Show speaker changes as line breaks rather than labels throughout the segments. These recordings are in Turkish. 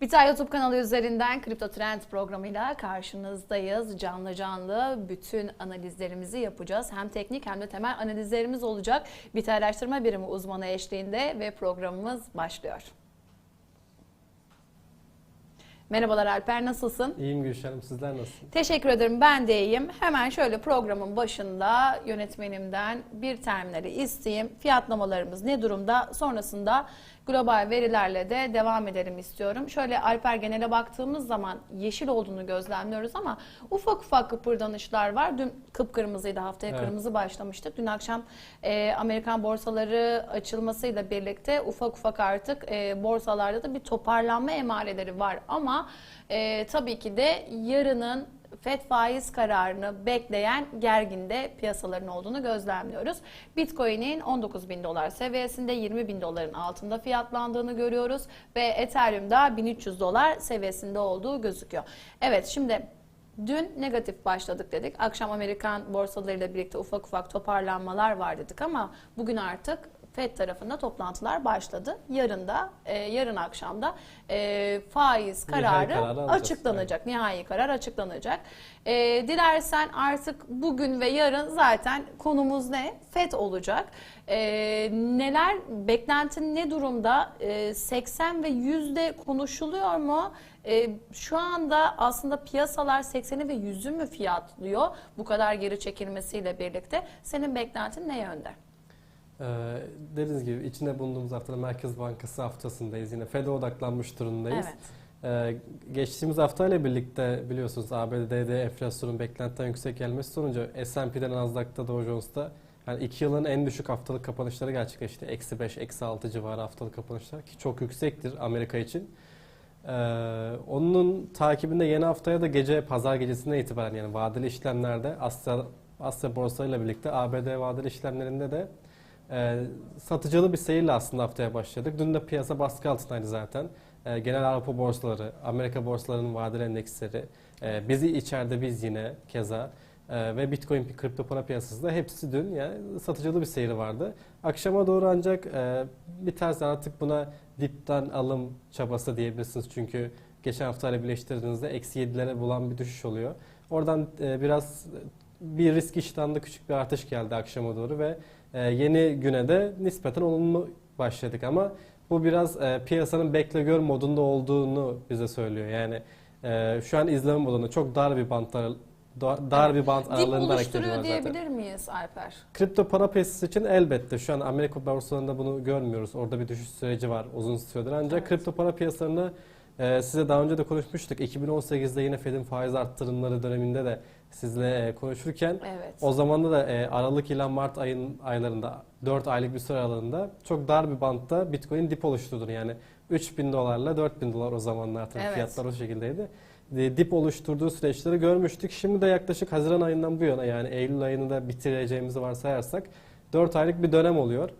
Bitay YouTube kanalı üzerinden Kripto Trend programıyla karşınızdayız. Canlı canlı bütün analizlerimizi yapacağız. Hem teknik hem de temel analizlerimiz olacak. Bitay Araştırma Birimi uzmanı eşliğinde ve programımız başlıyor. Merhabalar Alper nasılsın?
İyiyim Gülşen'im sizler nasılsınız?
Teşekkür ederim ben de iyiyim. Hemen şöyle programın başında yönetmenimden bir terminali isteyeyim. Fiyatlamalarımız ne durumda? Sonrasında global verilerle de devam edelim istiyorum. Şöyle Alper genele baktığımız zaman yeşil olduğunu gözlemliyoruz ama ufak ufak kıpırdanışlar var. Dün kıpkırmızıydı haftaya
Evet.
kırmızı başlamıştık. Dün akşam e, Amerikan borsaları açılmasıyla birlikte ufak ufak artık e, borsalarda da bir toparlanma emareleri var ama e, tabii ki de yarının FED faiz kararını bekleyen gerginde piyasaların olduğunu gözlemliyoruz. Bitcoin'in 19 bin dolar seviyesinde 20 bin doların altında fiyatlandığını görüyoruz ve Ethereum'da 1300 dolar seviyesinde olduğu gözüküyor. Evet şimdi Dün negatif başladık dedik. Akşam Amerikan borsalarıyla birlikte ufak ufak toparlanmalar var dedik ama bugün artık FED tarafında toplantılar başladı. Yarın da e, yarın akşamda e, faiz kararı açıklanacak. Nihai karar açıklanacak. E, dilersen artık bugün ve yarın zaten konumuz ne? FED olacak. E, neler beklentin ne durumda? E, 80 ve 100'de konuşuluyor mu? E, şu anda aslında piyasalar 80'i ve 100'ü mü fiyatlıyor bu kadar geri çekilmesiyle birlikte? Senin beklentin ne yönde?
Ee, dediğiniz gibi içinde bulunduğumuz haftada Merkez Bankası haftasındayız. Yine FED'e odaklanmış durumdayız.
Evet.
Ee, geçtiğimiz haftayla birlikte biliyorsunuz ABD'de enflasyonun beklentiden yüksek gelmesi sonucu S&P'den Nasdaq'ta Dow Jones'ta yani iki yılın en düşük haftalık kapanışları gerçekleşti. Eksi 5, eksi 6 civarı haftalık kapanışlar ki çok yüksektir Amerika için. Ee, onun takibinde yeni haftaya da gece pazar gecesinden itibaren yani vadeli işlemlerde Asya, Asya borsayla birlikte ABD vadeli işlemlerinde de e, satıcılı bir seyirle aslında haftaya başladık. Dün de piyasa baskı altındaydı zaten. E, genel Avrupa borsaları, Amerika borsalarının vadeli endeksleri, e, bizi içeride biz yine keza e, ve Bitcoin kripto para piyasası da hepsi dün yani satıcılı bir seyri vardı. Akşama doğru ancak e, biterse artık buna dipten alım çabası diyebilirsiniz. Çünkü geçen haftayla birleştirdiğinizde eksi 7'lere bulan bir düşüş oluyor. Oradan e, biraz bir risk iştahında küçük bir artış geldi akşama doğru ve e, yeni güne de nispeten olumlu başladık ama bu biraz e, piyasanın bekle gör modunda olduğunu bize söylüyor. Yani e, şu an izleme modunda çok dar bir bantlar dar, bir bant
Dip
aralığında hareket ediyorlar zaten.
diyebilir miyiz Alper?
Kripto para piyasası için elbette şu an Amerika borsalarında bunu görmüyoruz. Orada bir düşüş süreci var uzun süredir. Ancak
Evet.
kripto para piyasalarını e, size daha önce de konuşmuştuk. 2018'de yine Fed'in faiz arttırımları döneminde de sizle e, konuşurken
Evet.
o zaman da e, Aralık ile Mart ayın aylarında 4 aylık bir süre aralığında çok dar bir bantta Bitcoin dip oluşturdu. Yani 3000 dolarla 4000 dolar o zamanlar tabii
Evet.
fiyatlar o şekildeydi. E, Dip oluşturduğu süreçleri görmüştük. Şimdi de yaklaşık Haziran ayından bu yana yani Eylül ayını da bitireceğimizi varsayarsak 4 aylık bir dönem oluyor.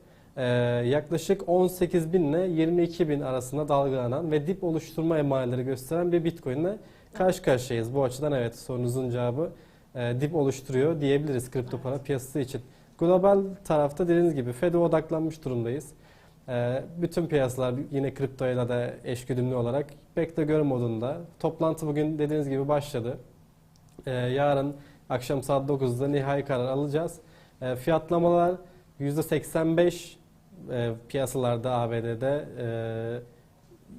E, yaklaşık 18 bin ile 22 bin arasında dalgalanan ve dip oluşturma emareleri gösteren bir Bitcoin ile karşı karşıyayız. Bu açıdan evet sorunuzun cevabı e, dip oluşturuyor diyebiliriz kripto para piyasası için. Global tarafta dediğiniz gibi FED'e odaklanmış durumdayız. E, bütün piyasalar yine kriptoyla da eşgüdümlü olarak bekle modunda. Toplantı bugün dediğiniz gibi başladı. E, yarın akşam saat 9'da nihai karar alacağız. E, fiyatlamalar %85 e, piyasalarda ABD'de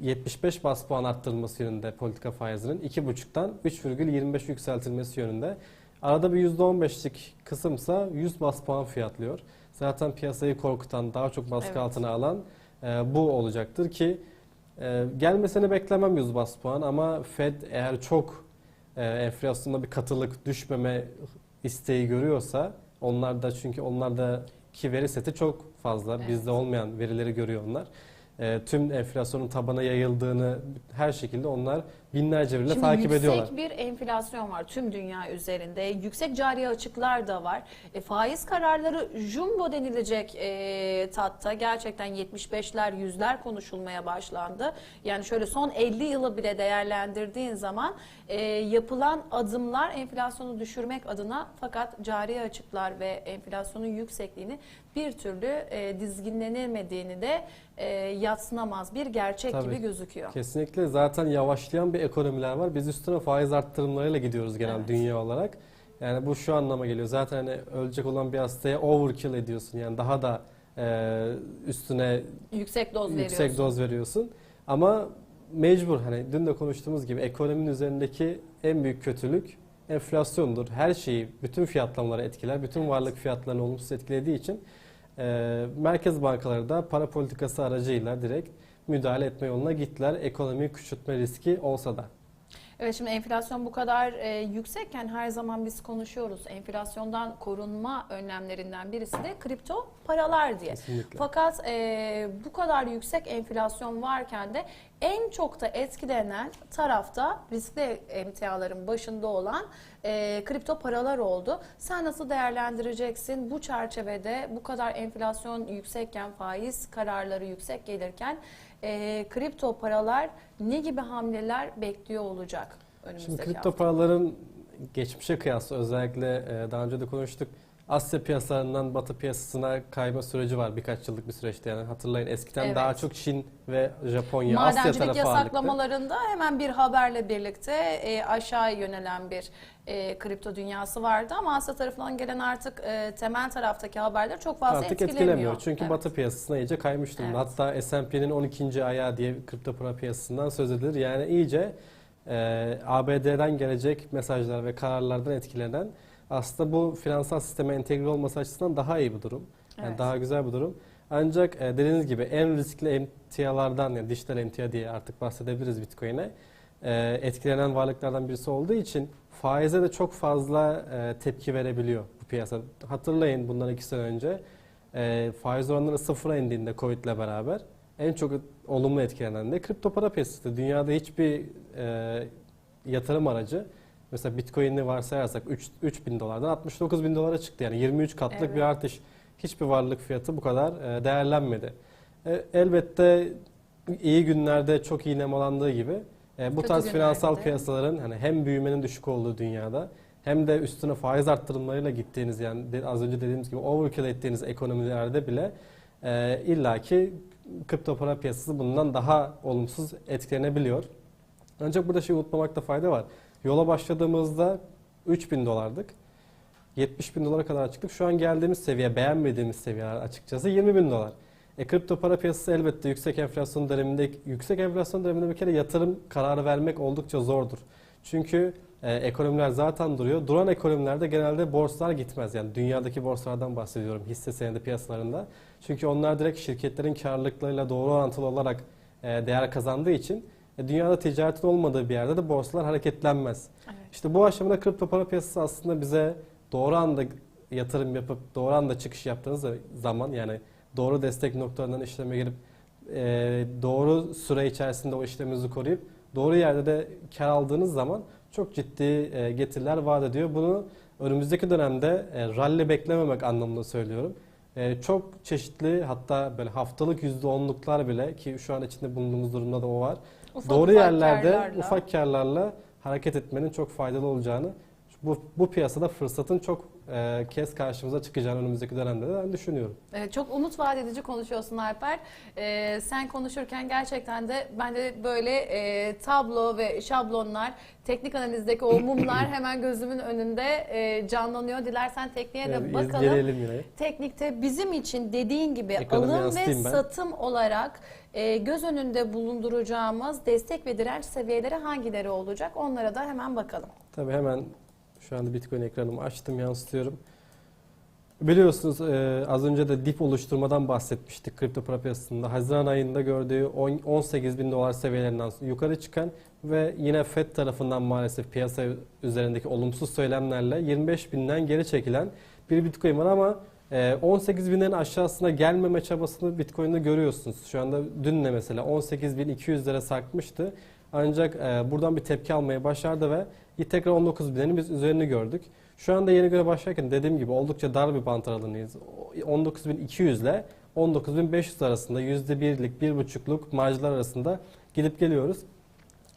e, 75 bas puan arttırılması yönünde politika faizinin 2,5'tan 3,25 yükseltilmesi yönünde. Arada bir %15'lik kısımsa 100 bas puan fiyatlıyor. Zaten piyasayı korkutan, daha çok baskı
Evet.
altına alan e, bu olacaktır ki e, gelmesini beklemem 100 bas puan ama Fed eğer çok e, enflasyonda bir katılık düşmeme isteği görüyorsa onlar da çünkü onlardaki veri seti çok fazla.
Evet.
Bizde olmayan verileri görüyor onlar. E, tüm enflasyonun tabana yayıldığını her şekilde onlar binlerce biriyle
Şimdi
takip
yüksek
ediyorlar.
bir enflasyon var tüm dünya üzerinde. Yüksek cari açıklar da var. E, faiz kararları jumbo denilecek e, tatta. Gerçekten 75'ler, yüzler konuşulmaya başlandı. Yani şöyle son 50 yılı bile değerlendirdiğin zaman e, yapılan adımlar enflasyonu düşürmek adına fakat cari açıklar ve enflasyonun yüksekliğini bir türlü e, dizginlenemediğini de e, yatsınamaz bir gerçek
Tabii.
gibi gözüküyor.
Kesinlikle zaten yavaşlayan bir ekonomiler var. Biz üstüne faiz arttırımlarıyla gidiyoruz genel
Evet.
dünya olarak. Yani bu şu anlama geliyor. Zaten hani ölecek olan bir hastaya overkill ediyorsun. Yani daha da e, üstüne
Yüksek doz
yüksek
veriyorsun.
doz veriyorsun. Ama mecbur hani dün de konuştuğumuz gibi ekonominin üzerindeki en büyük kötülük enflasyondur. Her şeyi, bütün fiyatlamaları etkiler. Bütün varlık fiyatlarını olumsuz etkilediği için e, merkez bankaları da para politikası aracıyla direkt müdahale etme yoluna gittiler. Ekonomiyi küçültme riski olsa da.
Evet şimdi enflasyon bu kadar e, yüksekken her zaman biz konuşuyoruz. Enflasyondan korunma önlemlerinden birisi de kripto paralar diye.
Kesinlikle.
Fakat e, bu kadar yüksek enflasyon varken de en çok da etkilenen tarafta riskli emtiaların başında olan e, kripto paralar oldu. Sen nasıl değerlendireceksin bu çerçevede bu kadar enflasyon yüksekken faiz kararları yüksek gelirken e, kripto paralar ne gibi hamleler bekliyor olacak önümüzdeki
Şimdi kripto
hafta?
paraların geçmişe kıyasla özellikle e, daha önce de konuştuk. Asya piyasalarından Batı piyasasına kayma süreci var birkaç yıllık bir süreçte yani hatırlayın eskiden
Evet.
daha çok Çin ve Japonya, Asya
Madencilik
tarafı ağırlıklı.
yasaklamalarında hemen bir haberle birlikte e, aşağı yönelen bir e, kripto dünyası vardı ama Asya tarafından gelen artık e, temel taraftaki haberler çok fazla
Artık
etkilemiyor.
etkilemiyor. Çünkü
Evet.
Batı piyasasına iyice kaymış durumda.
Evet.
Hatta S&P'nin 12. ayağı diye kripto para piyasasından söz edilir. Yani iyice e, ABD'den gelecek mesajlar ve kararlardan etkilenen aslında bu finansal sisteme entegre olması açısından daha iyi bir durum. Yani
Evet.
daha güzel bir durum. Ancak e, dediğiniz gibi en riskli emtialardan yani dijital emtia diye artık bahsedebiliriz Bitcoin'e e, etkilenen varlıklardan birisi olduğu için faize de çok fazla e, tepki verebiliyor bu piyasa. Hatırlayın bundan iki sene önce e, faiz oranları sıfıra indiğinde Covid ile beraber en çok olumlu etkilenen de kripto para piyasası. Dünyada hiçbir e, yatırım aracı mesela Bitcoin'i varsayarsak 3, 3 bin dolardan 69 bin dolara çıktı. Yani 23 katlık
Evet.
bir artış. Hiçbir varlık fiyatı bu kadar e, değerlenmedi. E, elbette iyi günlerde çok iyi nemalandığı gibi e, bu
Kötü
tarz finansal piyasaların hani hem büyümenin düşük olduğu dünyada hem de üstüne faiz arttırımlarıyla gittiğiniz yani az önce dediğimiz gibi overkill ettiğiniz ekonomilerde bile e, illaki kripto para piyasası bundan daha olumsuz etkilenebiliyor. Ancak burada şey unutmamakta fayda var. Yola başladığımızda 3000 dolardık. 70 bin dolara kadar çıktık. Şu an geldiğimiz seviye, beğenmediğimiz seviyeler açıkçası 20 bin dolar. E, kripto para piyasası elbette yüksek enflasyon döneminde, yüksek enflasyon döneminde bir kere yatırım kararı vermek oldukça zordur. Çünkü e, ekonomiler zaten duruyor. Duran ekonomilerde genelde borsalar gitmez. Yani dünyadaki borsalardan bahsediyorum hisse senedi piyasalarında. Çünkü onlar direkt şirketlerin karlılıklarıyla doğru orantılı olarak e, değer kazandığı için dünyada ticaretin olmadığı bir yerde de borsalar hareketlenmez.
Evet.
İşte bu aşamada kripto para piyasası aslında bize doğru anda yatırım yapıp doğru anda çıkış yaptığınız zaman yani doğru destek noktalarından işleme girip e, doğru süre içerisinde o işleminizi koruyup doğru yerde de kar aldığınız zaman çok ciddi e, getiriler vaat ediyor. Bunu önümüzdeki dönemde e, rally beklememek anlamında söylüyorum. E, çok çeşitli hatta böyle haftalık %10'luklar bile ki şu an içinde bulunduğumuz durumda da o var.
Ufak
doğru
ufak
yerlerde
karlarla.
ufak karlarla hareket etmenin çok faydalı olacağını bu, bu piyasada fırsatın çok e, kez karşımıza çıkacağını önümüzdeki dönemde de ben düşünüyorum.
Evet, çok umut vaat edici konuşuyorsun Alper. Ee, sen konuşurken gerçekten de ben de böyle e, tablo ve şablonlar, teknik analizdeki o mumlar hemen gözümün önünde e, canlanıyor. Dilersen tekniğe de
Yani
bakalım.
yine.
Teknikte bizim için dediğin gibi
Ekonomi
alım ve
yansıtayım ben.
satım olarak e, göz önünde bulunduracağımız destek ve direnç seviyeleri hangileri olacak? Onlara da hemen bakalım.
Tabii hemen şu anda Bitcoin ekranımı açtım, yansıtıyorum. Biliyorsunuz e, az önce de dip oluşturmadan bahsetmiştik kripto para piyasasında. Haziran ayında gördüğü 10 18 bin dolar seviyelerinden yukarı çıkan ve yine FED tarafından maalesef piyasa üzerindeki olumsuz söylemlerle 25 binden geri çekilen bir Bitcoin var ama e, 18 binlerin aşağısına gelmeme çabasını Bitcoin'de görüyorsunuz. Şu anda dün de mesela 18 bin 200 lira sarkmıştı. Ancak e, buradan bir tepki almayı başardı ve tekrar 19 binenin biz üzerini gördük. Şu anda yeni göre başlarken dediğim gibi oldukça dar bir bant aralığındayız. 19.200 ile 19.500 arasında %1'lik, 1.5'luk marjlar arasında gidip geliyoruz.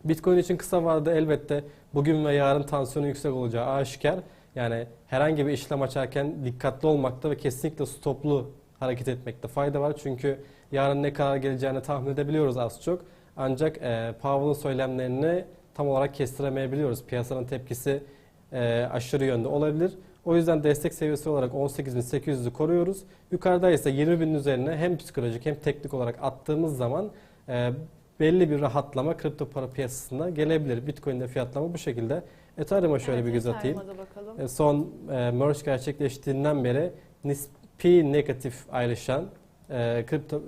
Bitcoin için kısa vadede elbette bugün ve yarın tansiyonu yüksek olacağı aşikar. Yani herhangi bir işlem açarken dikkatli olmakta ve kesinlikle stoplu hareket etmekte fayda var. Çünkü yarın ne karar geleceğini tahmin edebiliyoruz az çok. Ancak e, Powell'ın söylemlerini tam olarak kestiremeyebiliyoruz. Piyasanın tepkisi e, aşırı yönde olabilir. O yüzden destek seviyesi olarak 18.800'ü koruyoruz. Yukarıda ise 20.000'in üzerine hem psikolojik hem teknik olarak attığımız zaman e, belli bir rahatlama kripto para piyasasında gelebilir. Bitcoin'de fiyatlama bu şekilde. Ethereum'a şöyle
Evet,
bir göz atayım. E, Son e, merge gerçekleştiğinden beri nispi negatif ayrışan e, kripto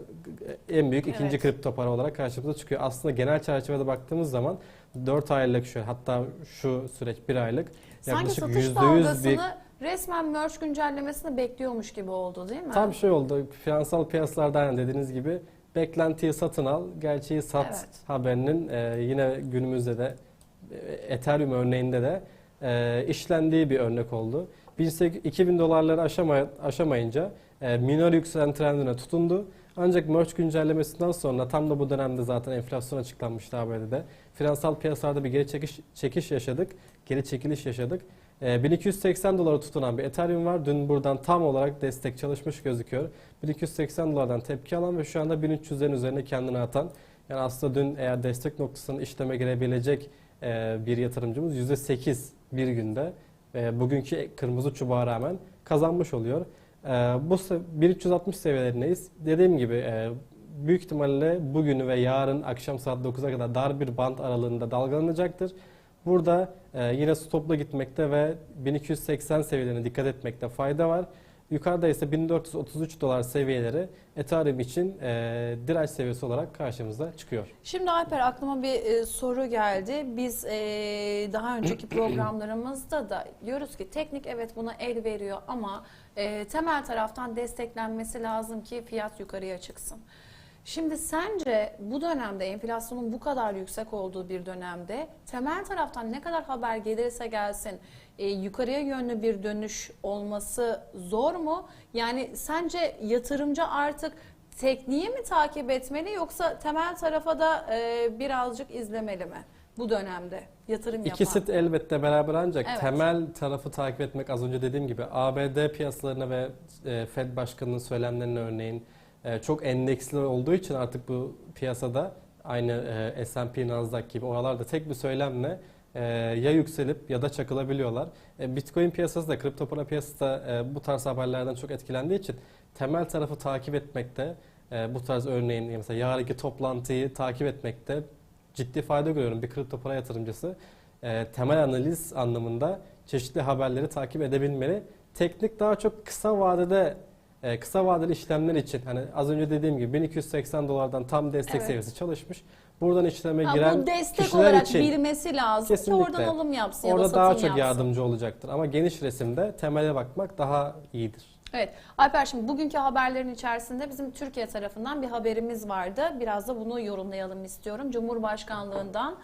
en büyük ikinci
Evet.
kripto para olarak karşımıza çıkıyor. Aslında genel çerçevede baktığımız zaman 4 aylık şu hatta şu süreç 1 aylık
Sanki
yaklaşık
satış
%100
dalgasını
bir
resmen merge güncellemesini bekliyormuş gibi oldu değil mi?
tam şey oldu. Finansal piyasalarda aynen dediğiniz gibi beklentiyi satın al, gerçeği sat
Evet.
haberinin e, yine günümüzde de e, Ethereum örneğinde de e, işlendiği bir örnek oldu. 1800 2000 dolarları aşamay- aşamayınca e, minor yükselen trendine tutundu. Ancak merge güncellemesinden sonra tam da bu dönemde zaten enflasyon açıklanmıştı ABD'de. Finansal piyasalarda bir geri çekiş, çekiş yaşadık, geri çekiliş yaşadık. E, 1280 dolara tutunan bir Ethereum var. Dün buradan tam olarak destek çalışmış gözüküyor. 1280 dolardan tepki alan ve şu anda 1300'lerin üzerine kendini atan. Yani aslında dün eğer destek noktasının işleme girebilecek e, bir yatırımcımız %8 bir günde bugünkü kırmızı çubuğa rağmen kazanmış oluyor. E, bu se- 1360 seviyelerindeyiz. Dediğim gibi e, büyük ihtimalle bugünü ve yarın akşam saat 9'a kadar dar bir band aralığında dalgalanacaktır. Burada e, yine stopla gitmekte ve 1280 seviyelerine dikkat etmekte fayda var. Yukarıda ise 1433 dolar seviyeleri Ethereum için e, direnç seviyesi olarak karşımıza çıkıyor.
Şimdi Alper aklıma bir e, soru geldi. Biz e, daha önceki programlarımızda da diyoruz ki teknik evet buna el veriyor ama e, temel taraftan desteklenmesi lazım ki fiyat yukarıya çıksın. Şimdi sence bu dönemde enflasyonun bu kadar yüksek olduğu bir dönemde temel taraftan ne kadar haber gelirse gelsin e, yukarıya yönlü bir dönüş olması zor mu? Yani sence yatırımcı artık tekniği mi takip etmeli yoksa temel tarafa da e, birazcık izlemeli mi bu dönemde yatırım yapan?
İkisi de elbette beraber ancak
Evet.
temel tarafı takip etmek az önce dediğim gibi ABD piyasalarına ve e, Fed Başkanı'nın söylemlerine örneğin e, çok endeksli olduğu için artık bu piyasada aynı e, S&P, Nasdaq gibi oralarda tek bir söylemle ya yükselip ya da çakılabiliyorlar. Bitcoin piyasası da kripto para piyasası da bu tarz haberlerden çok etkilendiği için temel tarafı takip etmekte bu tarz örneğin mesela yarınki toplantıyı takip etmekte ciddi fayda görüyorum bir kripto para yatırımcısı. e, temel analiz anlamında çeşitli haberleri takip edebilmeli. Teknik daha çok kısa vadede e, kısa vadeli işlemler için hani az önce dediğim gibi 1280 dolardan tam destek
Evet.
seviyesi çalışmış. Buradan işleme
Ha,
giren
bu destek
kişiler
olarak
için
bilmesi lazım
Kesinlikle.
oradan alım yapsın ya da
orada daha çok
yapsın.
yardımcı olacaktır. Ama geniş resimde temele bakmak daha iyidir.
Evet. Alper şimdi bugünkü haberlerin içerisinde bizim Türkiye tarafından bir haberimiz vardı. Biraz da bunu yorumlayalım istiyorum. Cumhurbaşkanlığından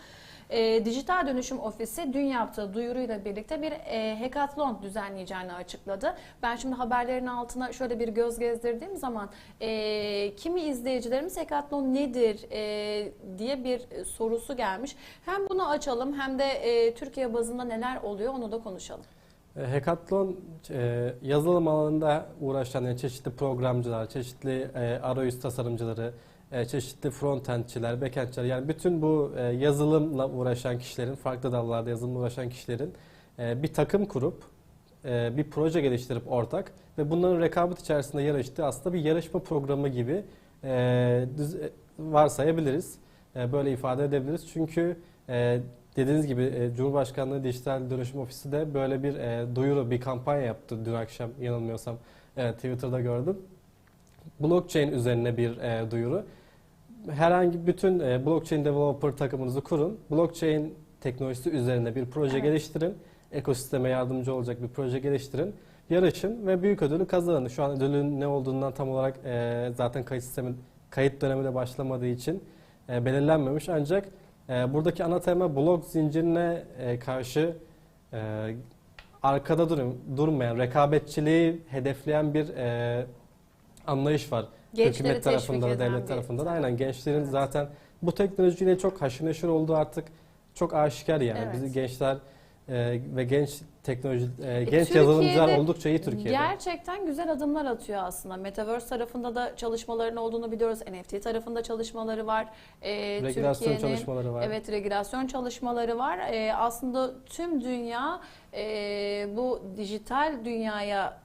e, Dijital Dönüşüm Ofisi dün yaptığı duyuruyla birlikte bir e, hackathon düzenleyeceğini açıkladı. Ben şimdi haberlerin altına şöyle bir göz gezdirdiğim zaman e, kimi izleyicilerimiz hackathon nedir e, diye bir sorusu gelmiş. Hem bunu açalım hem de e, Türkiye bazında neler oluyor onu da konuşalım.
E, Hackathon e, yazılım alanında uğraşan yani çeşitli programcılar, çeşitli e, arayüz tasarımcıları, e, çeşitli frontendçiler, backendçiler yani bütün bu e, yazılımla uğraşan kişilerin, farklı dallarda yazılımla uğraşan kişilerin e, bir takım kurup e, bir proje geliştirip ortak ve bunların rekabet içerisinde yarıştığı aslında bir yarışma programı gibi e, e, varsayabiliriz. E, böyle ifade edebiliriz. Çünkü e, dediğiniz gibi e, Cumhurbaşkanlığı Dijital Dönüşüm Ofisi de böyle bir e, duyuru, bir kampanya yaptı dün akşam yanılmıyorsam e, Twitter'da gördüm. Blockchain üzerine bir e, duyuru. Herhangi bütün e, blockchain developer takımınızı kurun. Blockchain teknolojisi üzerine bir proje
Evet.
geliştirin. Ekosisteme yardımcı olacak bir proje geliştirin. Yarışın ve büyük ödülü kazanın. Şu an ödülün ne olduğundan tam olarak e, zaten kayıt sistemi kayıt dönemi de başlamadığı için e, belirlenmemiş ancak E, buradaki ana tema blok zincirine e, karşı e, arkada durum, durmayan, rekabetçiliği hedefleyen bir e, anlayış var.
Gençleri
Hükümet tarafında da devlet tarafında da aynen gençlerin
Evet.
zaten bu teknolojiyle çok haşır neşir olduğu artık çok aşikar yani.
Evet.
Bizi gençler e, ve genç teknoloji e, genç
Türkiye'de
yazılımcılar oldukça iyi Türkiye'de.
Gerçekten güzel adımlar atıyor aslında. Metaverse tarafında da çalışmaların olduğunu biliyoruz. NFT tarafında çalışmaları var. Ee,
Regülasyon çalışmaları var.
Evet regülasyon çalışmaları var. Ee, aslında tüm dünya e, bu dijital dünyaya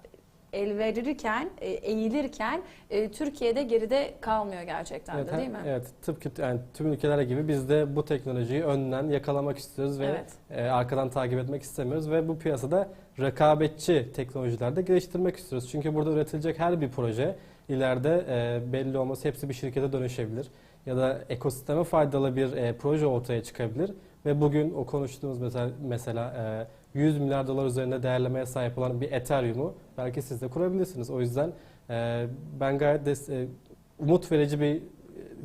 el verirken, e, eğilirken e, Türkiye'de geride kalmıyor gerçekten
Evet,
de değil mi?
Evet, tıpkı yani tüm ülkeler gibi biz de bu teknolojiyi önden yakalamak istiyoruz ve
Evet.
e, arkadan takip etmek istemiyoruz ve bu piyasada rekabetçi teknolojilerde geliştirmek istiyoruz. Çünkü burada üretilecek her bir proje ileride e, belli olması hepsi bir şirkete dönüşebilir ya da ekosisteme faydalı bir e, proje ortaya çıkabilir ve bugün o konuştuğumuz mesela mesela e, 100 milyar dolar üzerinde değerlemeye sahip olan bir Ethereum'u belki siz de kurabilirsiniz. O yüzden e, ben gayet des- e, umut verici bir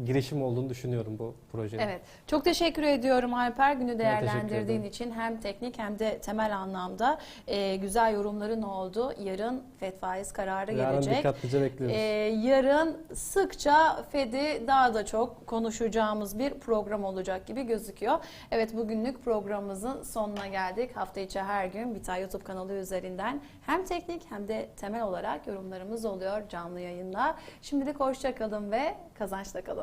girişim olduğunu düşünüyorum bu projenin.
Evet. Çok teşekkür ediyorum Alper günü değerlendirdiğin için hem teknik hem de temel anlamda e, güzel yorumların oldu. Yarın FED faiz kararı
Yarın
gelecek.
dikkatlice bekliyoruz.
Ee, yarın sıkça Fed'i daha da çok konuşacağımız bir program olacak gibi gözüküyor. Evet bugünlük programımızın sonuna geldik. Hafta içi her gün Bitay YouTube kanalı üzerinden hem teknik hem de temel olarak yorumlarımız oluyor canlı yayında. Şimdilik hoşça kalın ve kazançla kalın.